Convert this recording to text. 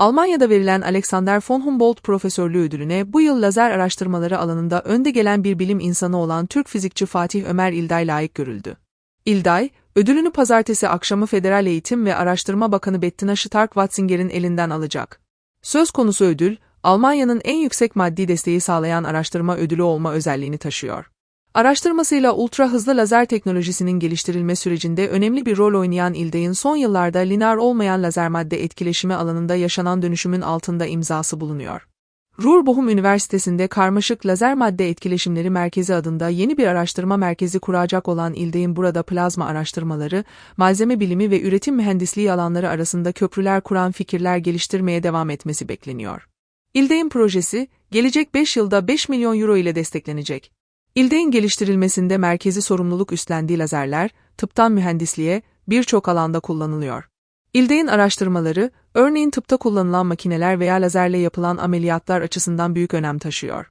Almanya'da verilen Alexander von Humboldt Profesörlüğü ödülüne bu yıl lazer araştırmaları alanında önde gelen bir bilim insanı olan Türk fizikçi Fatih Ömer İlday layık görüldü. İlday, ödülünü pazartesi akşamı Federal Eğitim ve Araştırma Bakanı Bettina Stark-Watzinger'in elinden alacak. Söz konusu ödül, Almanya'nın en yüksek maddi desteği sağlayan araştırma ödülü olma özelliğini taşıyor. Araştırmasıyla ultra hızlı lazer teknolojisinin geliştirilme sürecinde önemli bir rol oynayan İlday'ın son yıllarda lineer olmayan lazer madde etkileşimi alanında yaşanan dönüşümün altında imzası bulunuyor. Ruhr-Bochum Üniversitesi'nde Karmaşık Lazer Madde Etkileşimleri Merkezi adında yeni bir araştırma merkezi kuracak olan İlday'ın burada plazma araştırmaları, malzeme bilimi ve üretim mühendisliği alanları arasında köprüler kuran fikirler geliştirmeye devam etmesi bekleniyor. İlday'ın projesi, gelecek 5 yılda 5 milyon euro ile desteklenecek. İlday'ın geliştirilmesinde merkezi sorumluluk üstlendiği lazerler, tıptan mühendisliğe, birçok alanda kullanılıyor. İlday'ın araştırmaları, örneğin tıpta kullanılan makineler veya lazerle yapılan ameliyatlar açısından büyük önem taşıyor.